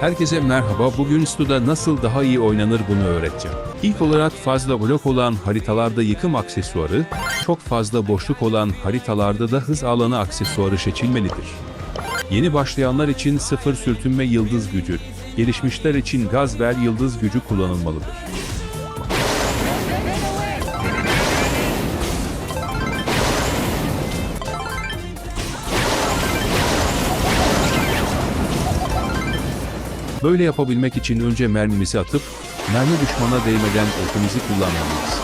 Herkese merhaba. Bugün Stu'da nasıl daha iyi oynanır bunu öğreteceğim. İlk olarak fazla blok olan haritalarda yıkım aksesuarı, çok fazla boşluk olan haritalarda da hız alanı aksesuarı seçilmelidir. Yeni başlayanlar için sıfır sürtünme yıldız gücü, gelişmişler için gaz ver yıldız gücü kullanılmalıdır. Böyle yapabilmek için önce mermimizi atıp, mermi düşmana değmeden ultimizi kullanmalıyız.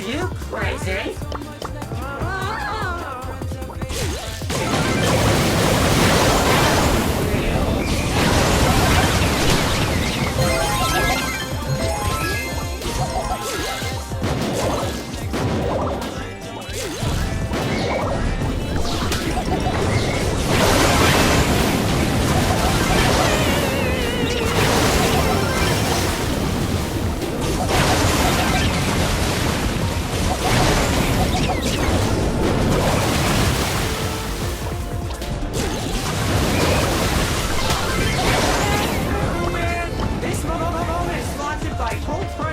You, crazy.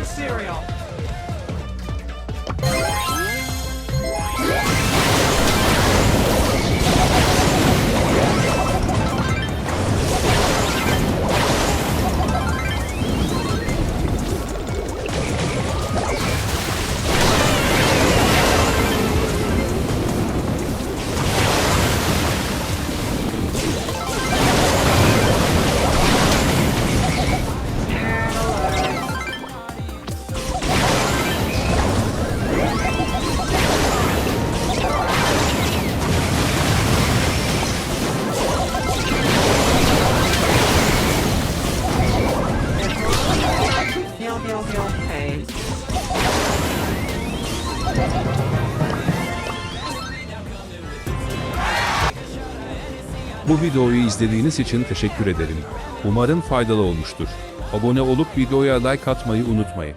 Cereal. Bu videoyu izlediğiniz için teşekkür ederim. Umarım faydalı olmuştur. Abone olup videoya like atmayı unutmayın.